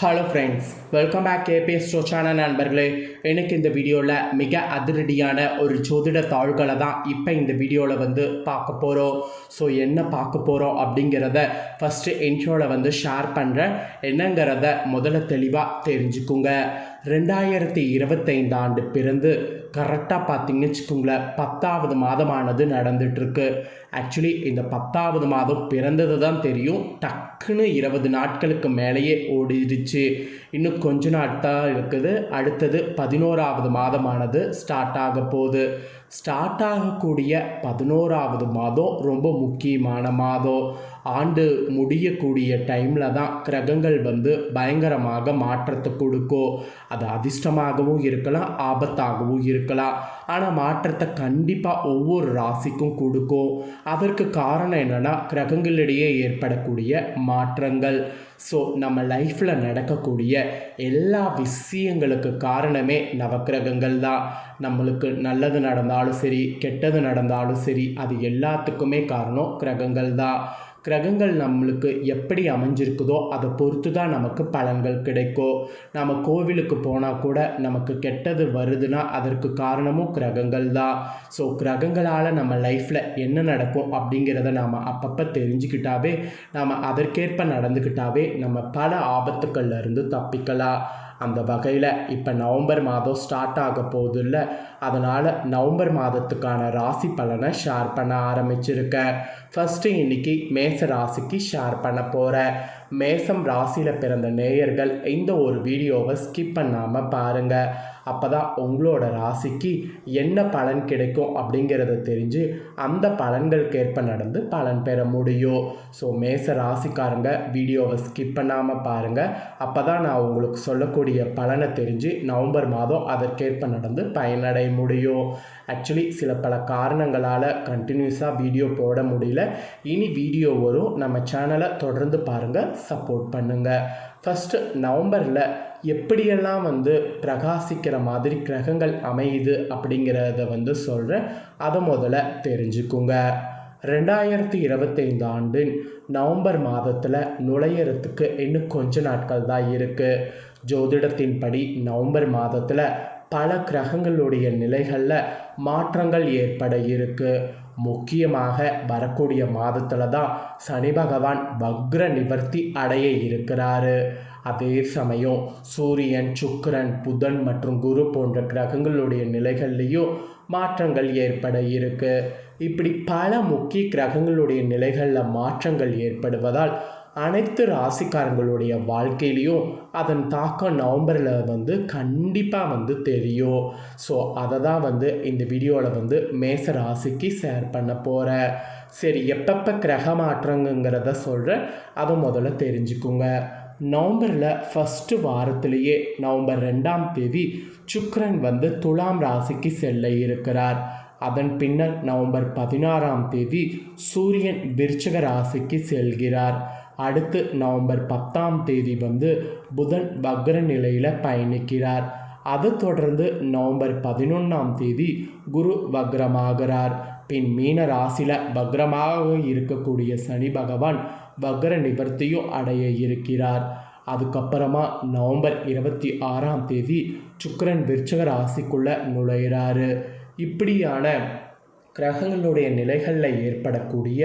Hello friends welcome back KPS ஸ்டோச்சான நண்பர்களே. எனக்கு இந்த வீடியோவில் மிக அதிரடியான ஒரு ஜோதிட தாள்களை தான் இப்போ இந்த வீடியோவில் வந்து பார்க்க போகிறோம் ஸோ என்ன பார்க்க போகிறோம் அப்படிங்கிறத ஃபஸ்ட்டு இன்ட்ரோவில் வந்து ஷேர் பண்ணுறேன் என்னங்கிறத முதல்ல தெளிவாக தெரிஞ்சுக்குங்க. ரெண்டாயிரத்தி இருபத்தைந்து ஆண்டு பிறந்து கரெக்டாக பார்த்தீங்கன்னு வச்சுக்கோங்களேன் பத்தாவது மாதமானது நடந்துட்டுருக்கு. ஆக்சுவலி இந்த பத்தாவது மாதம் பிறந்தது தான் தெரியும். டக்குன்னு இருபது நாட்களுக்கு மேலேயே ஓடிடுச்சு. இன்னும் கொஞ்ச நாள் தான் இருக்குது. அடுத்தது பதினோராவது மாதமானது ஸ்டார்ட் ஆக போகுது. ஸ்டார்ட் ஆகக்கூடிய பதினோராவது மாதம் ரொம்ப முக்கியமான மாதம். ஆண்டு முடியக்கூடிய டைமில் தான் கிரகங்கள் வந்து பயங்கரமாக மாற்றத்தை கொடுக்கும். அது அதிர்ஷ்டமாகவும் இருக்கலாம் ஆபத்தாகவும் இருக்கலாம். ஆனால் மாற்றத்தை கண்டிப்பாக ஒவ்வொரு ராசிக்கும் கொடுக்கும். அதற்கு காரணம் என்னென்னா கிரகங்களிடையே ஏற்படக்கூடிய மாற்றங்கள். ஸோ நம்ம லைஃப்பில் நடக்கக்கூடிய எல்லா விஷயங்களுக்கு காரணமே நவக்கிரகங்கள் தான். நம்மளுக்கு நல்லது நடந்தாலும் சரி கெட்டது நடந்தாலும் சரி அது எல்லாத்துக்குமே காரணம் கிரகங்கள் தான். கிரகங்கள் நம்மளுக்கு எப்படி அமைஞ்சிருக்குதோ அதை பொறுத்து தான் நமக்கு பலன்கள் கிடைக்கும். நம்ம கோவிலுக்கு போனால் கூட நமக்கு கெட்டது வருதுன்னா அதற்கு காரணமும் கிரகங்கள் தான். ஸோ கிரகங்களால் நம்ம லைஃப்பில் என்ன நடக்கும் அப்படிங்கிறத நாம் அப்பப்போ தெரிஞ்சுக்கிட்டாவே நாம் அதற்கேற்ப நடந்துக்கிட்டாவே நம்ம பல ஆபத்துக்கள்ல இருந்து தப்பிக்கலாம். அந்த வகையில் இப்போ நவம்பர் மாதம் ஸ்டார்ட் ஆக போதில்ல அதனால் நவம்பர் மாதத்துக்கான ராசி பலனை ஷேர் பண்ண ஆரம்பிச்சிருக்கேன் ஃபஸ்ட்டு இன்னைக்கு மேச ராசிக்கு ஷேர் பண்ண போகிறேன் மேசம் ராசியில் பிறந்த நேயர்கள் இந்த ஒரு வீடியோவை ஸ்கிப் பண்ணாமல் பாருங்கள் அப்போ தான் உங்களோட ராசிக்கு என்ன பலன் கிடைக்கும் அப்படிங்கிறத தெரிஞ்சு அந்த பலன்களுக்கு ஏற்ப நடந்து பலன் பெற முடியும். ஸோ மேச ராசிக்காரங்க வீடியோவை ஸ்கிப் பண்ணாமல் பாருங்கள் அப்போ தான் நான் உங்களுக்கு சொல்லக்கூடிய பலனை தெரிஞ்சு நவம்பர் மாதம் அதற்கேற்ப நடந்து பயனடைய முடியும். ஆக்சுவலி சில பல காரணங்களால் கண்டினியூஸாக வீடியோ போட முடியல. இனி வீடியோ வரும். நம்ம சேனலை தொடர்ந்து பாருங்கள் சப்போர்ட் பண்ணுங்கள் ஃபஸ்ட்டு நவம்பரில் எப்படியெல்லாம் வந்து பிரகாசிக்கிற மாதிரி கிரகங்கள் அமையுது அப்படிங்கிறத வந்து சொல்கிறேன் அதை முதல்ல தெரிஞ்சுக்குங்க. ரெண்டாயிரத்தி இருபத்தைந்து ஆண்டின் நவம்பர் மாதத்தில் நுழையிறதுக்கு இன்னும் கொஞ்ச நாட்கள் தான் இருக்குது ஜோதிடத்தின்படி நவம்பர் மாதத்தில் பல கிரகங்களுடைய நிலைகளில் மாற்றங்கள் ஏற்பட இருக்கு. முக்கியமாக வரக்கூடிய மாதத்தில் தான் சனி பகவான் வக்ர நிவர்த்தி அடைய இருக்கிறாரு. அதே சமயம் சூரியன் சுக்கரன் புதன் மற்றும் குரு போன்ற கிரகங்களுடைய நிலைகள்லேயும் மாற்றங்கள் ஏற்பட இருக்கு. இப்படி பல முக்கிய கிரகங்களுடைய நிலைகளில் மாற்றங்கள் ஏற்படுவதால் அனைத்து ராசிக்காரங்களுடைய வாழ்க்கையிலையும் அதன் தாக்கம் நவம்பரில் வந்து கண்டிப்பாக வந்து தெரியும். ஸோ அதை தான் வந்து இந்த வீடியோவில் வந்து மேச ராசிக்கு ஷேர் பண்ண போகிறேன் சரி எப்பப்போ கிரக மாற்றங்கிறத சொல்கிறேன் அதை முதல்ல தெரிஞ்சுக்குங்க. நவம்பரில் ஃபஸ்ட்டு வாரத்திலேயே நவம்பர் ரெண்டாம் தேதி சுக்ரன் வந்து துலாம் ராசிக்கு செல்ல இருக்கிறார். அதன் பின்னர் நவம்பர் பதினாறாம் தேதி சூரியன் விருச்சக ராசிக்கு செல்கிறார். அடுத்து நவம்பர் பத்தாம் தேதி வந்து புதன் வக்ர நிலையில் பயணிக்கிறார். அது தொடர்ந்து நவம்பர் பதினொன்றாம் தேதி குரு வக்ரமாகிறார். பின் மீன ராசியில் வக்ரமாக இருக்கக்கூடிய சனி பகவான் வக்ர நிவர்த்தியும் அடைய இருக்கிறார். அதுக்கப்புறமா நவம்பர் இருபத்தி ஆறாம் தேதி சுக்கரன் விருச்சக ராசிக்குள்ளே நுழையிறாரு. இப்படியான கிரகங்களுடைய நிலைகளில் ஏற்படக்கூடிய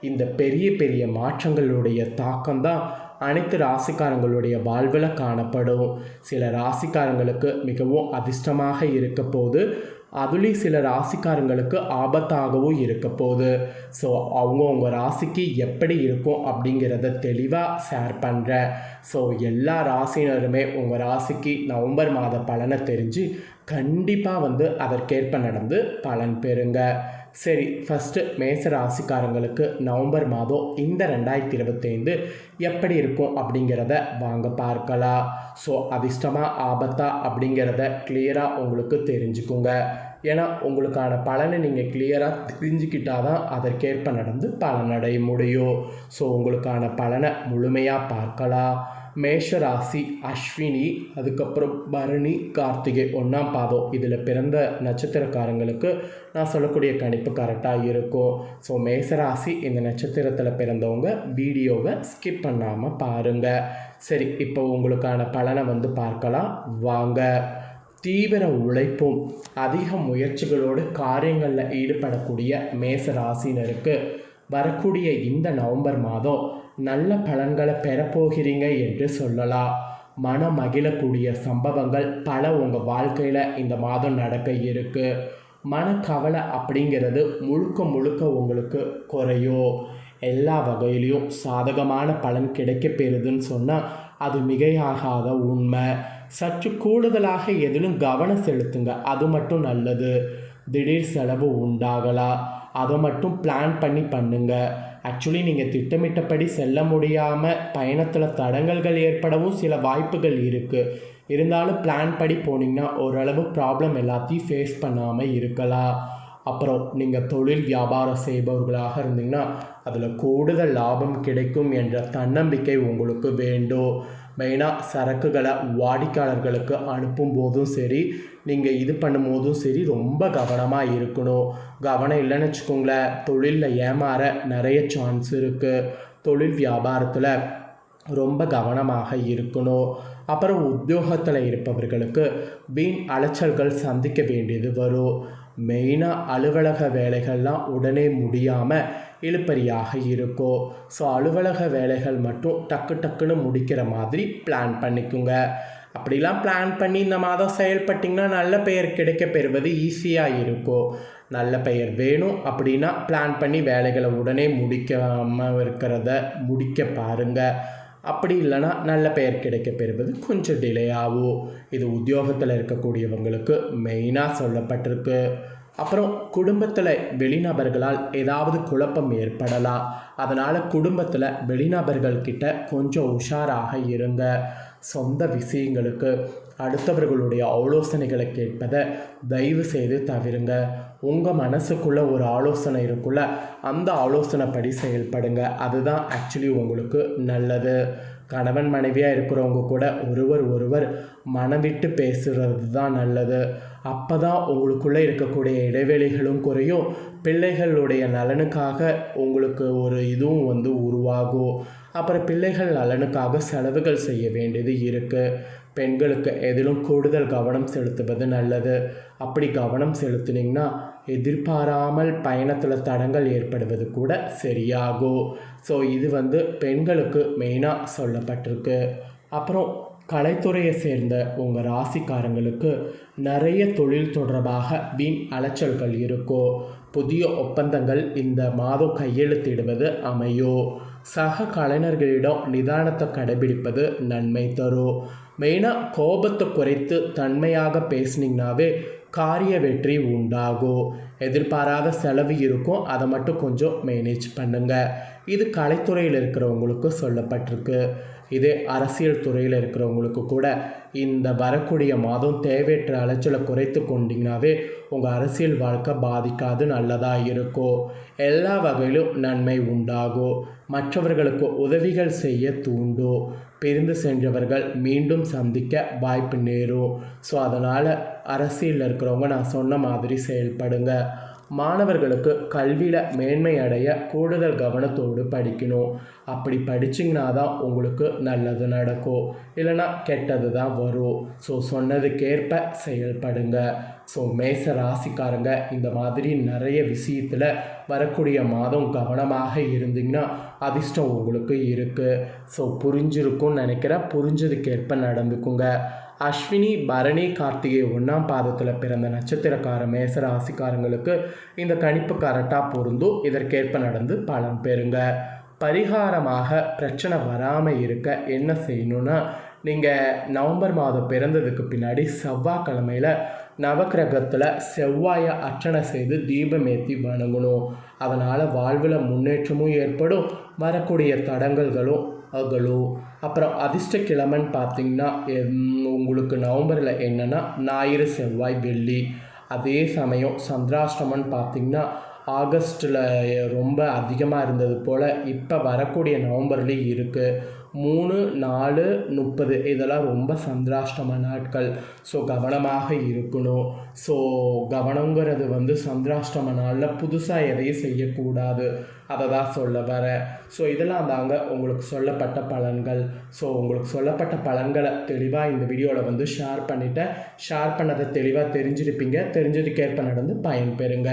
இந்த பெரிய பெரிய மாற்றங்களுடைய தாக்கம்தான் அனைத்து ராசிக்காரங்களுடைய வாழ்வில் காணப்படும். சில ராசிக்காரங்களுக்கு மிகவும் அதிர்ஷ்டமாக இருக்க போது அதுலேயும் சில ராசிக்காரங்களுக்கு ஆபத்தாகவும் இருக்க போகுது. ஸோ அவங்கவுங்க ராசிக்கு எப்படி இருக்கும் அப்படிங்கிறத தெளிவாக ஷேர் பண்ணுறேன் ஸோ எல்லா ராசினருமே உங்கள் ராசிக்கு நவம்பர் மாத பலனை தெரிஞ்சு கண்டிப்பாக வந்து அதற்கேற்ப நடந்து பலன் பெறுங்க. சரி ஃபஸ்ட்டு மேச ராசிக்காரங்களுக்கு நவம்பர் மாதம் இந்த ரெண்டாயிரத்தி இருபத்தைந்து எப்படி இருக்கும் அப்படிங்கிறத வாங்க பார்க்கலாம். ஸோ அதிர்ஷ்டமாக ஆபத்தா அப்படிங்கிறத கிளியராக உங்களுக்கு தெரிஞ்சுக்குங்க. ஏன்னா உங்களுக்கான பலனை நீங்கள் கிளியராக தெரிஞ்சுக்கிட்டால் தான் அதற்கேற்ப நடந்து பலனடைய முடியும். ஸோ உங்களுக்கான பலனை முழுமையாக பார்க்கலாம். மேஷராசி அஸ்வினி அதுக்கப்புறம் பரணி கார்த்திகை ஒன்றாம் பாதம். இதில் பிறந்த நட்சத்திரக்காரங்களுக்கு நான் சொல்லக்கூடிய கணிப்பு கரெக்டாக இருக்கும். ஸோ மேசராசி இந்த நட்சத்திரத்தில் பிறந்தவங்க வீடியோவை ஸ்கிப் பண்ணாமல் பாருங்கள் சரி இப்போ உங்களுக்கான பலனை வந்து பார்க்கலாம். வாங்க. தீவிர உழைப்பும் அதிக முயற்சிகளோடு காரியங்களில் ஈடுபடக்கூடிய மேச ராசினருக்கு வரக்கூடிய இந்த நவம்பர் மாதம் நல்ல பலன்களை பெறப்போகிறீங்க என்று சொல்லலாம். மன மகிழக்கூடிய சம்பவங்கள் பல உங்கள் வாழ்க்கையில் இந்த மாதம் நடக்க இருக்குது மனக்கவலை அப்படிங்கிறது முழுக்க முழுக்க உங்களுக்கு குறையும். எல்லா வகையிலையும் சாதகமான பலன் கிடைக்கப் பெறுதுன்னு சொன்னால் அது மிகையாகாத உண்மை. சற்று கூடுதலாக எதிலும் கவனம் செலுத்துங்க அது மட்டும் நல்லது. திடீர் செலவு உண்டாகலாம். அதை மட்டும் பிளான் பண்ணி பண்ணுங்கள் ஆக்சுவலி நீங்கள் திட்டமிட்டபடி செல்ல முடியாமல் பயணத்தில் தடங்கல்கள் ஏற்படவும் சில வாய்ப்புகள் இருக்குது இருந்தாலும் பிளான் படி போனீங்கன்னா ஓரளவு ப்ராப்ளம் எல்லாத்தையும் ஃபேஸ் பண்ணாமல் இருக்கலாம். அப்புறம் நீங்கள் தொழில் வியாபாரம் செய்பவர்களாக இருந்தீங்கன்னா அதில் கூடுதல் லாபம் கிடைக்கும் என்ற தன்னம்பிக்கை உங்களுக்கு வேண்டும். மெயினாக சரக்குகளை வாடிக்கையாளர்களுக்கு அனுப்பும் போதும் சரி நீங்கள் இது பண்ணும்போதும் சரி ரொம்ப கவனமாக இருக்கணும். கவனம் இல்லைன்னு வச்சுக்கோங்களேன் தொழிலில் ஏமாற நிறைய சான்ஸ் இருக்குது தொழில் வியாபாரத்தில் ரொம்ப கவனமாக இருக்கணும். அப்புறம் உத்தியோகத்தில் இருப்பவர்களுக்கு வீண் அலைச்சல்கள் சந்திக்க வேண்டியது வரும். மெயினாக அலுவலக வேலைகள்லாம் உடனே முடியாமல் இழுப்பறியாக இருக்கும் ஸோ அலுவலக வேலைகள் மட்டும் டக்கு டக்குன்னு முடிக்கிற மாதிரி பிளான் பண்ணிக்கோங்க. அப்படிலாம் பிளான் பண்ணி இந்த மாதம் செயல்பட்டிங்கன்னா நல்ல பெயர் கிடைக்க பெறுவது ஈஸியாக இருக்கும் நல்ல பெயர் வேணும் அப்படின்னா பிளான் பண்ணி வேலைகளை உடனே முடிக்காமல் இருக்கிறத முடிக்க பாருங்கள் அப்படி இல்லைன்னா நல்ல பெயர் கிடைக்க பெறுவது கொஞ்சம் டிலே ஆகும் இது உத்தியோகத்தில் இருக்கக்கூடியவங்களுக்கு மெயினாக சொல்லப்பட்டிருக்கு. அப்புறம் குடும்பத்தில் வெளிநபர்களால் ஏதாவது குழப்பம் ஏற்படலாம். அதனால் குடும்பத்தில் வெளிநபர்கள் கிட்ட கொஞ்சம் உஷாராக இருங்க. சொந்த விஷயங்களுக்கு அடுத்தவர்களுடைய ஆலோசனைகளை கேட்பதை தயவு செய்து தவிருங்க. உங்கள் மனசுக்குள்ளே ஒரு ஆலோசனை இருக்குள்ள அந்த ஆலோசனைப்படி செயல்படுங்க. அதுதான் ஆக்சுவலி உங்களுக்கு நல்லது. கணவன் மனைவியாக இருக்கிறவங்க கூட ஒருவர் ஒருவர் மனவிட்டு பேசுகிறது தான் நல்லது. அப்போ தான் உங்களுக்குள்ளே இருக்கக்கூடிய இடைவெளிகளும் குறையும். பிள்ளைகளுடைய நலனுக்காக உங்களுக்கு ஒரு இதுவும் வந்து உருவாகும். அப்புறம் பிள்ளைகள் நலனுக்காக செலவுகள் செய்ய வேண்டியது இருக்குது பெண்களுக்கு எதிலும் கூடுதல் கவனம் செலுத்துவது நல்லது. அப்படி கவனம் செலுத்துனீங்கன்னா எதிர்பாராமல் பயணத்தில் தடங்கள் ஏற்படுவது கூட சரியாகும் ஸோ இது வந்து பெண்களுக்கு மெயினாக சொல்லப்பட்டிருக்கு. அப்புறம் கலைத்துறையை சேர்ந்த உங்கள் ராசிக்காரங்களுக்கு நிறைய தொழில் தொடர்பாக வீண் அலைச்சல்கள் இருக்கும் புதிய ஒப்பந்தங்கள் இந்த மாதம் கையெழுத்திடுவது அமையும் சக கலைஞர்களிடம் நிதானத்தை கடைபிடிப்பது நன்மை தரும் மெயினாக கோபத்தை குறைத்து தன்மையாக பேசுனீங்கனாவே காரிய வெற்றி உண்டாகும் எதிர்பாராத செலவு இருக்கும். அதை மட்டும் கொஞ்சம் மேனேஜ் பண்ணுங்கள் இது கலைத்துறையில் இருக்கிறவங்களுக்கு சொல்லப்பட்டிருக்கு. இதே அரசியல் துறையில் இருக்கிறவங்களுக்கு கூட இந்த வரக்கூடிய மாதம் தேவையற்ற அலைச்சலை குறைத்து கொண்டிங்கனாவே உங்கள் அரசியல் வாழ்க்கை பாதிக்காது நல்லதாக இருக்கும் எல்லா வகையிலும் நன்மை உண்டாகும் மற்றவர்களுக்கு உதவிகள் செய்ய தூண்டும் பிரிந்து சென்றவர்கள் மீண்டும் சந்திக்க வாய்ப்பு நேரும் ஸோ அதனால் அரசியலில் இருக்கிறவங்க நான் சொன்ன மாதிரி செயல்படுங்க. மாணவர்களுக்கு கல்வியில் மேன்மை அடைய கூடுதல் கவனத்தோடு படிக்கணும். அப்படி படிச்சிங்கன்னா தான் உங்களுக்கு நல்லது நடக்கும். இல்லைன்னா கெட்டது தான் வரும். ஸோ சொன்னதுக்கேற்ப செயல்படுங்க. ஸோ மேச ராசிக்காரங்க இந்த மாதிரி நிறைய விஷயத்தில் வரக்கூடிய மாதம் கவனமாக இருந்தீங்கன்னா அதிர்ஷ்டம் உங்களுக்கு இருக்குது ஸோ புரிஞ்சிருக்கும்னு நினைக்கிறேன். புரிஞ்சதுக்கேற்ப நடந்துக்குங்க. அஸ்வினி பரணி கார்த்திகை ஒன்றாம் பாதத்தில் பிறந்த நட்சத்திரக்கார மேச ராசிக்காரங்களுக்கு இந்த கணிப்பு கரெக்டாக பொருந்தும். இதற்கேற்ப நடந்து பலன் பெறுங்க. பரிகாரமாக பிரச்சனை வராமல் இருக்க என்ன செய்யணும்னா நீங்கள் நவம்பர் மாதம் பிறந்ததுக்கு பின்னாடி செவ்வாய்க்கிழமையில் நவக்கிரகத்தில் செவ்வாயை அர்ச்சனை செய்து தீபம் ஏற்றி வணங்கணும். அதனால் வாழ்வில் முன்னேற்றமும் ஏற்படும். வரக்கூடிய தடங்கல்களும் அகலோ. அப்புறம் அதிர்ஷ்ட கிழமைன்னு பார்த்தீங்கன்னா உங்களுக்கு நவம்பரில் என்னென்னா ஞாயிறு செவ்வாய் வெள்ளி. அதே சமயம் சந்திராஷ்டமன் பார்த்திங்கன்னா ஆகஸ்ட்டில் ரொம்ப அதிகமாக இருந்தது போல் இப்போ வரக்கூடிய நவம்பர்லேயும் இருக்குது மூணு நாலு முப்பது இதெல்லாம் ரொம்ப சந்திராஷ்டம நாட்கள். ஸோ கவனமாக இருக்கணும். ஸோ கவனங்கிறது வந்து சந்திராஷ்டம நாளில் புதுசாக எதையும் செய்யக்கூடாது. அதை தான் சொல்ல வரேன் ஸோ இதெல்லாம் தாங்க உங்களுக்கு சொல்லப்பட்ட பலன்கள். ஸோ உங்களுக்கு சொல்லப்பட்ட பலன்களை தெளிவாக இந்த வீடியோவில் வந்து ஷேர் பண்ணிவிட்டேன் ஷேர் பண்ணதை தெளிவாக தெரிஞ்சிருப்பீங்க. தெரிஞ்சதுக்கேற்ப நடந்து பயன்பெறுங்க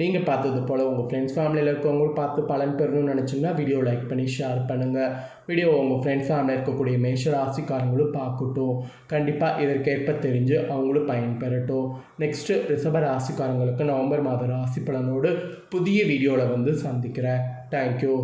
நீங்கள் பார்த்தது போல் உங்கள் ஃப்ரெண்ட்ஸ் ஃபேமிலியில் இருக்கவங்களும் பார்த்து பலன் பெறணும்னு நினச்சிங்கன்னா வீடியோ லைக் பண்ணி ஷேர் பண்ணுங்கள் வீடியோ உங்கள் ஃப்ரெண்ட்ஸ் ஃபேமிலியில் இருக்கக்கூடிய மேஷ ராசிக்காரங்களும் பார்க்கட்டும். கண்டிப்பாக இதற்கேற்ப தெரிஞ்சு அவங்களும் பயன்பெறட்டும். நெக்ஸ்ட்டு ரிஷப ராசிக்காரங்களுக்கு நவம்பர் மாத ராசி பலனோடு புதிய வீடியோவில் வந்து சந்திக்கிறேன். தேங்க்யூ